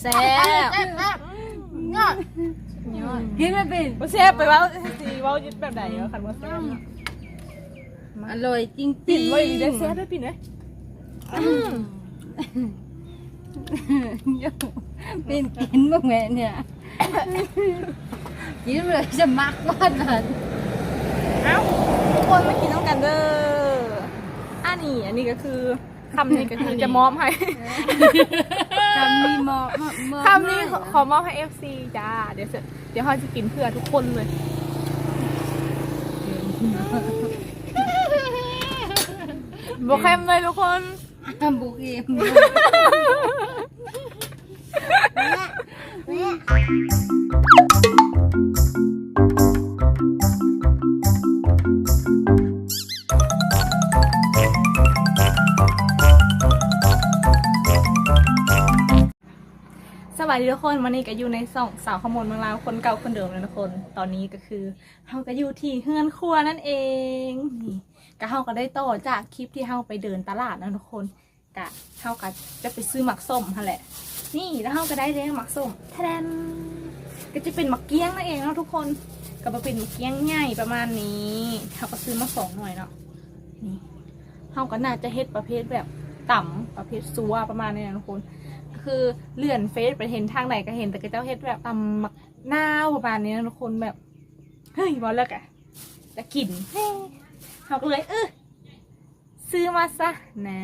แซ่บยอดยอดเห็นไหมเป็นบ่แซ่บไปเว้าสิเว้ายึดแบบไหนวะคันว่าแซ่บอร่อยจริงๆปิ่นว่าอีได้แซ่บได้ปิ่นเอ้เป็นกินบ้างไหมเนี่ยกินเลยจะมักว่านั้นเอ้าทุกคนมากินน้ำกันเด้ออันนี้อันนี้ก็คือคำนี้ก็คือจะมอบให้ คำนี้เหมาะเหมาะคำนี้ขอขอมอบให้ FC จ้า เดี๋ยวเสร็จเดี๋ยวเขาจะกินเพื่อทุกคนเลยบวแคมเลยทุกคนทำบุกเองสวัส ดีทุกคนวันนี้ก็อยู่ในสองสาวขโมยเมืองลาวคนเก่าคนเดิมเลยทุกคน ตอนนี้ก็คือเราก็อยู่ที่เฮือนครัวนั่นเองนี่ก็เราก็ได้ต่อจากคลิปที่เราไปเดินตลาดนะทุกคนกะเราก็จะไปซื้อหมักส้มค่ะแหละ นี่แล้วเราก็ได้เลี้ยงหมักส้มแทนก็จะเป็นหมักเกี้ยงนั่นเองเนาะทุกคนก็มาเป็นหมักเกี้ยงใหญ่ประมาณนี้เราก็ซื้อมาสองหน่อยเนาะนี่เราก็น่าจะเฮ็ดประเภทแบบต่ำประเภทซัวประมาณนี้นะทุกคน คือเลื่อนเฟซไปเห็นทางไหนก็เห็นแต่ก็เจ้าเฮ็ดแบบตำมักหน้าวประมาณนี้นะทุกคนแบบเฮ้ยบอลเลิกอะจะกินเฮ้ยเขาก็เลยเออซื้อมาซะนะ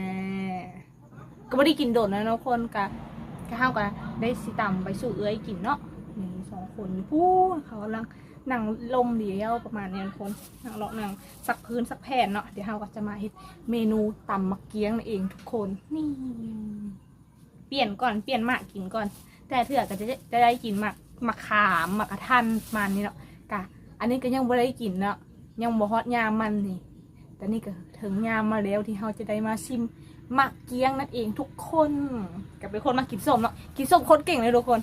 ก็ไม่ได้กินโดดนะทุกคนกะก็ห้าวกันได้สิตำไปสู่เอื้อยกินเนาะนี่สองคนพูดเขากำลังนั่งลมเดียวประมาณนี้ทุกคนนั่งเลาะนั่งสักพื้นสักแผ่นเนาะเดี๋ยวเฮาก็จะมาเฮ็ดเมนูตำมักเกี้ยงนั่นเองทุกคนนี่ ปลี่ยนก่อนเปลี่ยนหมากกินก่อน แต่เถื่อก็จะได้จะได้กินหมากมะขามหมากกระทันมันนี่เนาะกะอันนี้ก็ยังไม่ได้กินเนาะยังบ่ฮอดยามมันนี่ แต่นี่ก็ถึงยามมาแล้วที่เราจะได้มาชิมหมักเกี้ยงนั่นเองทุกคนกับเป็นคนมากินส้มเนาะกินส้มโคตรเก่งเลยทุกคน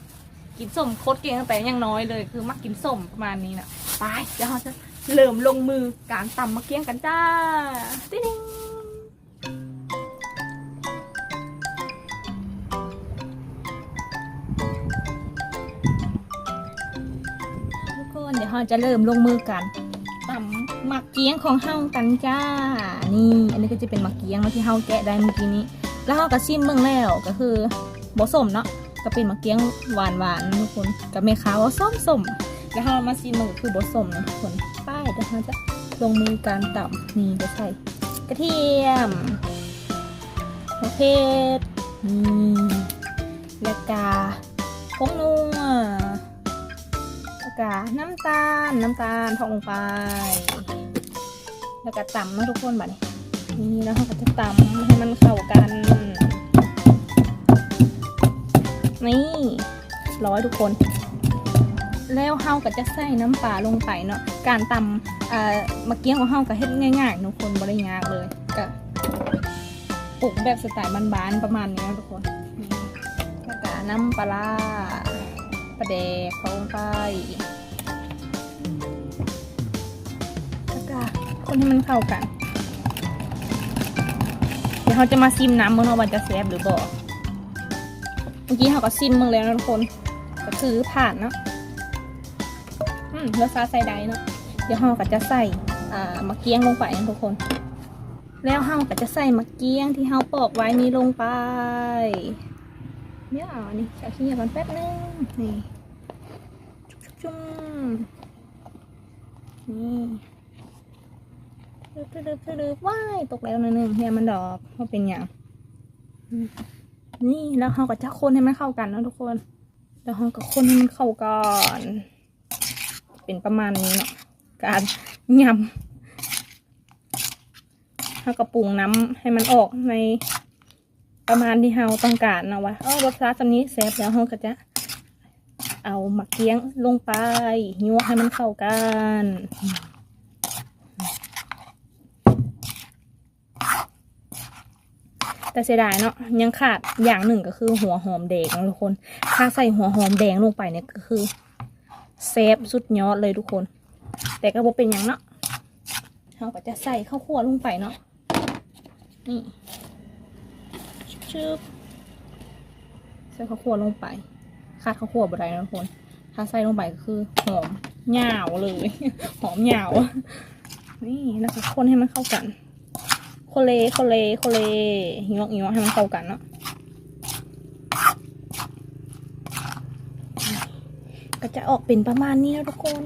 กินส้มโคตรเก่งตั้งแต่ยังน้อยเลย คือมักกินส้มประมาณนี้นะไปเดี๋ยวเราจะเริ่มลงมือการตำมะเกี้ยงกันจ้าติ๊ง นเดี๋ยวเราจะเริ่มลงมือกันตำหมักเกี๊ยงของเฮากันจ้า นี่ อันนี้ก็จะเป็นหมักเกี๊ยงที่เฮาแกะได้เมื่อกี้นี้ แล้วเฮาก็ชิมเบิ่งแล้วก็คือบสมเนาะก็เป็นหมักเกี๊ยงหวานหวานทุกคนกับเมคาวาส้มสมๆแล้วเฮามาชิมมันก็คือบสมนะทุกคนป้ายเดี๋ยวเราจะลงมือการตำนี่จะใส่กระเทียมมะเขือนี่แล้วก็ผงนัว ก็น้ำตาลน้ำตาลทองลงไป แล้วก็ตำนะทุกคนแบบนี้นี่แล้วเราก็จะตำให้มันเข้ากัน นี่ร้อยทุกคน แล้วเฮาก็จะใส่น้ำปลาลงไปเนาะการตำอ่ามะเกี้ยงของเฮาก็เฮ็ดง่ายๆทุกคนบ่ได้ยากเลยก็ปลูกแบบสไตล์บ้านๆประมาณนี้นะทุกคนแล้วก็น้ำปลา ปลาแดกเขาลงไปแล้วก็คนให้มันเข้ากัน เดี๋ยวเขาจะมาซิมน้ำมึงเนาะว่าจะแซ่บหรือบ่เมื่อกี้เขาก็ซิมมึงแล้วนะทุกคน ก็คือผ่านเนาะอืมรสชาติใส่ได้เนาะเดี๋ยวเขาก็จะใส่อ่ามะเกี๊ยงลงไปนะทุกคนแล้วเขาก็จะใส่มะเกี๊ยงที่เขาปอกไว้นี้ลงไป เนี่ยเอาอันนี้เอาขี้เหนียวกันแป๊บนึงนี่จุ่มๆนี่ดึบๆดึบว้ายตกแล้วนึงเนี่ยมันดอกว่าเป็นอย่างนี่แล้วเราก็จะคนให้มันเข้ากันนะทุกคน แล้วเราก็คนให้มันเข้ากันเป็นประมาณนี้เนาะการยำเราก็ปรุงน้ำให้มันออกใน ประมาณที่เราต้องการนะวะเออรสชาติตอนนี้แซ่บแล้วเราก็จะเอาหมักเกี้ยงลงไปยั่วให้มันเข้ากันแต่เสียดายเนาะยังขาดอย่างหนึ่งก็คือหัวหอมแดงทุกคน ถ้าใส่หัวหอมแดงลงไปเนี่ยก็คือเซฟสุดยอดเลยทุกคน แต่ก็บ่เป็นอย่างเนาะเราก็จะใส่ข้าวคั่วลงไปเนาะนี่ ชึบใส่ข้าวคั่วลงไปขาดข้าวคั่วบ่ได้นะทุกคน ถ้าใส่ลงไปก็คือหอมเหยาวเลย หอมเหยาวนี่แล้วก็คนให้มันเข้ากันโคเลโคเลโคเลหิวหิวให้มันเข้ากันเนาะก็จะออกเป็นประมาณนี้แล้วทุกคน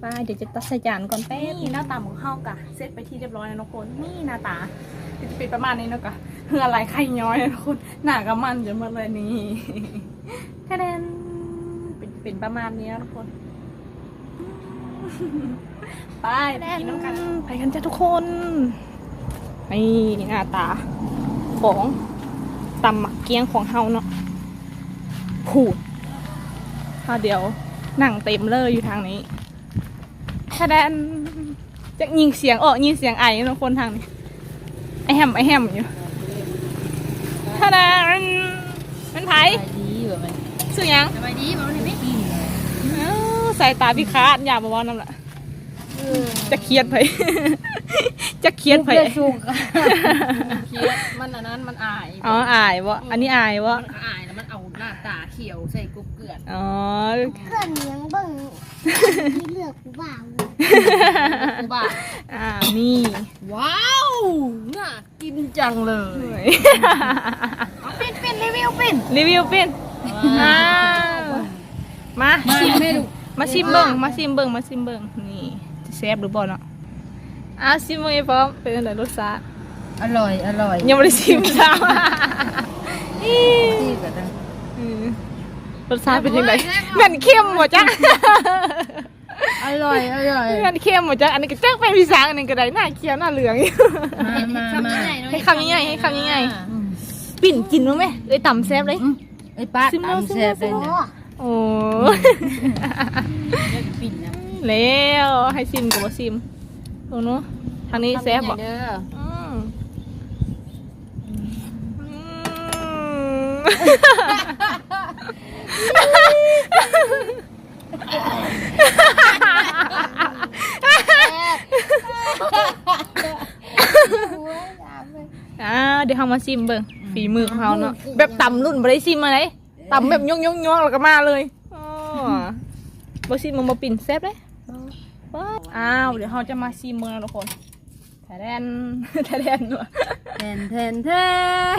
ไปเดี๋ยวจะตัดใส่จานก่อนแป๊บนี่หน้าตาของข้าวกะเสร็จไปที่เรียบร้อยแล้วทุกคนนี่หน้าตาจะเป็นประมาณนี้เนาะกะเฮืออะไรไข่ย้อยนะทุกคนหน้าก็มันจะหมาเลยนี่แค่นั้นเป็นเป็นประมาณนี้นะทุกคนไปไปกินน้ำกันไปกันจ้ะทุกคนนี่หน้าตาของตำหมักเกียงของเฮาเนาะผูดถ้าเดี๋ยวหนังเต็มเลยอยู่ทางนี้ แค่นั้นจะยิงเสียงออกยิงเสียงไอนะทุกคนทางนี้ไอแฮมไอแฮมอยู่ท่านั้นมันไผไปดีแบบไหมสื่อหยังไปดีแบบนี้ไม่กินเลยอ้าวสายตาพี่คาดอย่ามาว่านั่นแหละจะเครียดไปจะเครียดไปลูกเลือดสูงค่ะเคียดมันอันนั้นมันอายอ๋ออายวะอันนี้อายวะมันอายแล้วมันเอาหน้าตาเขียวใส่กุ๊กเกลือนอ๋อเพื่อนเลี้ยงเบิ่ง ที่เลือกกูบ่าวกูบ้าอ่านี่ ว้าว น่ากินจังเลยเอาเป็นเป็นรีวิวเป็นรีวิวเป็นอ้าวมามาแม่ลูกมาชิมเบิ้งมาชิมเบิ้งมาชิมเบิ้งนี่จะแซ่บหรือบ่เนาะอะชิมเบิ้งไอ้พร้อมเป็นอะไรรสชาติอร่อยอร่อยยังไม่ได้ชิมซ้ำที่กันนะอืม รสชาติเป็นยังไงแม่นเข้มหมดจ้ะอร่อย อร่อย แม่นเข้มหมดจ้ะอันนี้ก็จักเป็นพี่สางอันนี้ก็ได้หน้าเขียวหน้าเหลืองอยู่มามามาให้คำยังไงให้คำยังไงปิ่นกินมั้ยไหมเอ้ยต่ำแซ่บเลยไอ้ป้าซิมโน่ตามแซ่บเลยนะโอ้ปิ่นนะแล้วให้ซิมกับว่าซิมตรงนู้นทางนี้แซ่บบ่เด้ออืมอืม อ่าเดี๋ยวเขามาซิมเบิ่งฝีมือของเขาเนาะแบบต่ำรุ่นบ่ได้ซิมมาเลยต่ำแบบยงยงยงแล้วก็มาเลยอ๋อบ่ซิมมันบ่ปิ่นแซ่บเลยว้าวอ้าว เดี๋ยวเขาจะมาซิมเมืองแล้วทุกคนแทแดนแทแดนว่ะแทนแทนแทน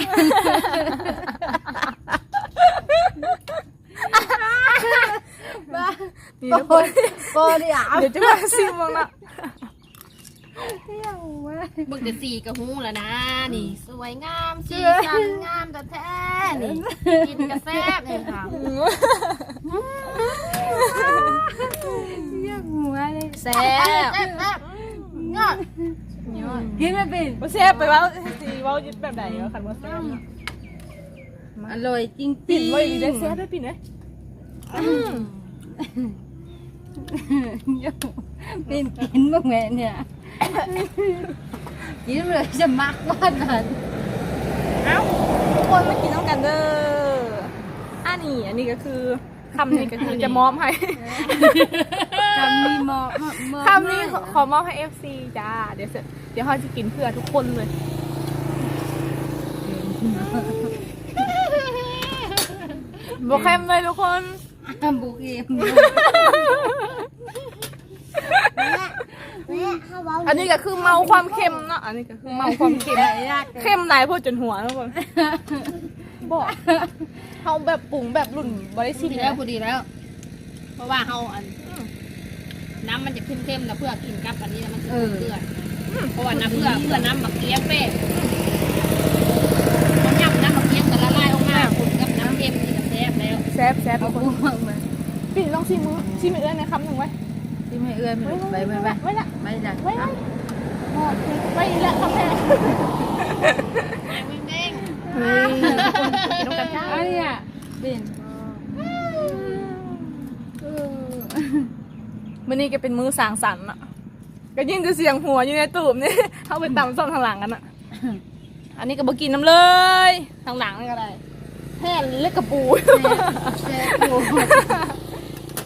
บ้านี่โปทุกคนโปดิอะเดี๋ยวจะมาซิมเมืองละเที่ยวเว้ยมึงจะสีกระหูแล้วนะ นี่ สวยงามสีสันงามแต่แท้นี่กินกระแซบเลยค่ะเที่ยวหัวเลยแซ่บแซ่บแซ่บยอดกินไม่เป็นบ่แซ่บไปเว่าสิเว่ายึดแบบไหนวะคันว่าแซ่บอร่อยจริงๆปิ่นไว้ดีได้แซ่บด้วยปิ่นเอ้ยอืม เป็นกินบ้างไหมเนี่ยกินเลยจะมักว่านั้นเอ้าทุกคนมากินน้ำกันเด้ออันนี้อันนี้ก็คือคำนี้ก็คือจะมอบให้คำนี้เหมาะมากเหมาะคำนี้ขอขอมอบให้ FC จ้าเดี๋ยวเสร็จเดี๋ยวเขาจะกินเพื่อทุกคนเลยบวเข้มเลยทุกคนทำ บุกเองอันนี้ก็คือเมาความเค็มเนาะ อันนี้ก็คือเมาความเค็มยากเข้มหลายพูดจนหัวทุกคนบอกเขาแบบปรุงแบบรุ่นบริสิทธิ์แล้แล้วพอดีแล้ว เพราะว่าเขาอัน น้ำมันจะเข้มๆแล้วเพื่อกินกับอันนี้มันจะเกลือเพราะว่าน้ำเพื่อเพื่อน้ำหมักเกี้ยงเป้ ซ่บแซ่บเอาทุกคบุนกมาปีลองชิมมือชิมเอื้อนในคำหนึ่งไว้ที่ไม่เอื้อไม่ไปไปไปไม่ละไม่ได้ไม่ละไม่ละคำแพงเด้งเฮ้ยกินน้ำกันจ้าอะไรอะเป็นมื่อนี้ก็เป็นมือสร้างสรรค์อะก็ยิ่งจะเสียงหัวอยู่ในตูบนี่เข้าไปตำส้มทางหลังกันอะ อันนี้ก็บอกินน้ำเลย ทางหลังนี่ก็ได้ แห่เล็กกระปูแซ่บโ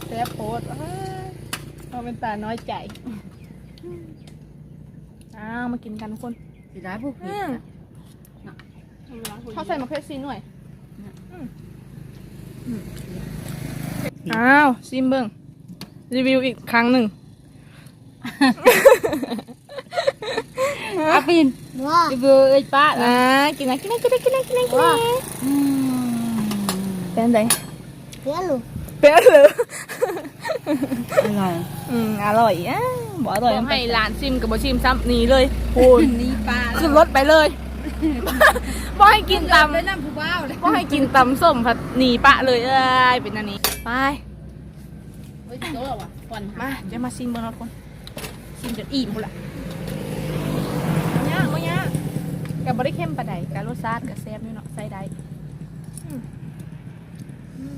แซ่บโพดเราเป็นตาน้อยใจ อ้าวมากินกันทุกคนสิได้ผู้ผิดเขาใส่มะเขือซีนหน่อยเอ้าวซิมเบิ้งรีวิวอีกครั้งหนึ่งอาปินว่าไปเบอร์เอ้ยป้าอ่ากินนะกินนะกินนะกินนะกินนะกินนะอืม เป็นไงเพื่อนลูกเป็นเลยอร่อยอืมอร่อยอะบอกอร่อยให้ร้านซิมกับบชิมซ้ำหนีเลยโอ้ยนี่ป้าขึ้นรถไปเลยบ่ให้กินตำไปนั่งผู้บ่าวเลยบ่ให้กินตำส้มผัดหนีปะเลยเอ้ยเป็นอันนี้ไปเฮ้ยโตแล้วว่ะควันมาเดี๋ยวมาซิมเบอร์นคนซิมจนอิ่มพุ่นละย่างบ่ย่างกับบริเข้มปานใดกับรสชาติกับแซ่บนี่เนาะใส่ได้อืมอื ม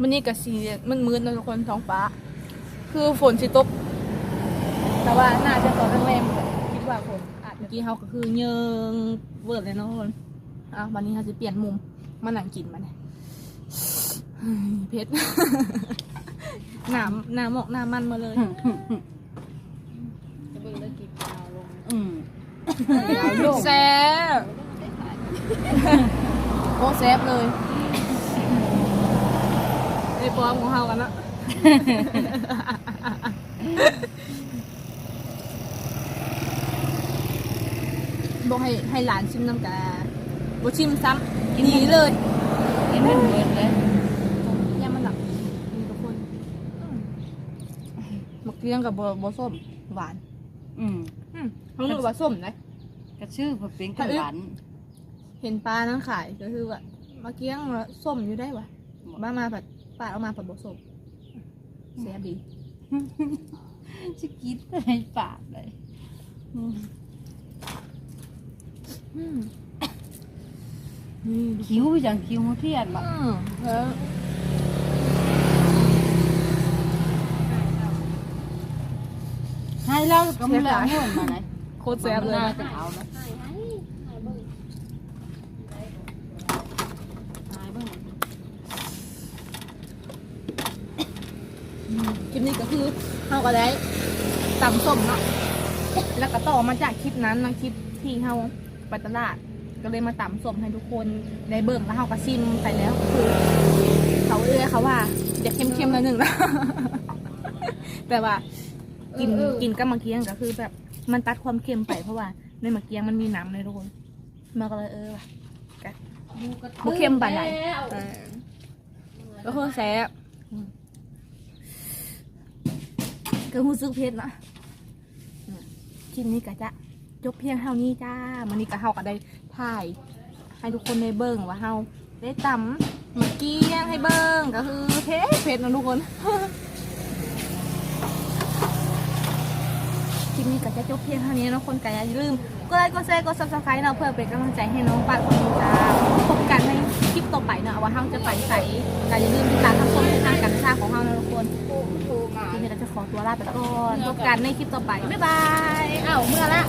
มันนี่กับสีมันมืดๆเนาะทุกคนท้องฟ้า คือฝนสิตก แต่ว่าน่าจะตอนแรงๆคิดว่าฝนอาจเมื่อกี้เขาก็คือเยิงเวิร์ดเลยเนาะทุกคนอะวันนี้เขาจะเปลี่ยนมุมมาหนังกินมาเนี่ยเฮ้ยเพชรหนามหนามหมอกหนามันมาเลยจะเบิ่งเลิกกินข้าวลงอืมแซ่บ โอ้แซ่บเลยไอ้ปอมของเฮากันนะบอกให้ให้หลานชิมน้ำกาบ่ชิมซ้ำหนีเลยกินมันเบิดเลยย่ามันหลับมีทุกคนอืมมักเลี้ยงกับบ่บ่ส้มหวานอืมอืมเขาเรียกว่าส้มนะกระชื่อพอเป็นกับหวาน เห็นปลานั้นขายก็คือว่ามาเกี้ยงแล้วส้มอยู่ได้วะบ้ามาผัดปลาเอามาผัดบส้มเสียดีจะกินให้ปากเลยอืมอืมนี่คิ้วไปจังคิ้วหัวเทียนอืบ่มแล้วให้เราก็ไม่ละม่วนมาไหนโคตรแซ่บเลยมานะจะเอานะ ให้ให้ให้เบิ่งให้เบิ่ง คลิปนี้ก็คือเขาก็ได้ตำส้มเนาะแล้วก็ต่อมาจากคลิปนั้นนะคลิปที่เขาไปตลาดก็เลยมาตำส้มให้ทุกคนได้เบิ่งแล้วเขาก็ชิมไปแล้วคือเขาเอื้อเขาว่าจะเค็มๆหนิดหนึ่งนะแต่ว่ากินกินกับมะเกียงก็คือ แบบมันตัดความเค็มไปเพราะว่าในมะเกียงมันมีน้ำเลยทุกคนมาก็เลยเออว่ะกะบุเค็มปานไหนเออก็คือแซ่บอืม ก็รู้สึกเผ็ดนะคลิปนี้ก็จะจบเพียงเท่านี้จ้ามันนี้ก็เฮาก็ได้ถ่าย ให้ทุกคนได้เบิ่งว่าเฮาได้ตำมาเกียงให้เบิ่งก็คือเผ็ดเผ็ดนะทุกคน ลิปนี้ก็จะจบเพียงเท่านี้นะคนก็อย่าลืมกดไลค์กดแชร์กดซับสไครต์เนาะเพื่อเป็นกำลังใจให้น้องปัดคนนี้จ้าพบกันในคลิปต่อไปเนาะว่าเฮาจะไปใส่แต่อย่าลืมติดตามทางช่องทางการทาของเฮานะทุกคนทีนี้เราจะขอตัวลาไปก่อนพบกันในคลิปต่อไปบ๊ายบายอ้าวเมื่อละ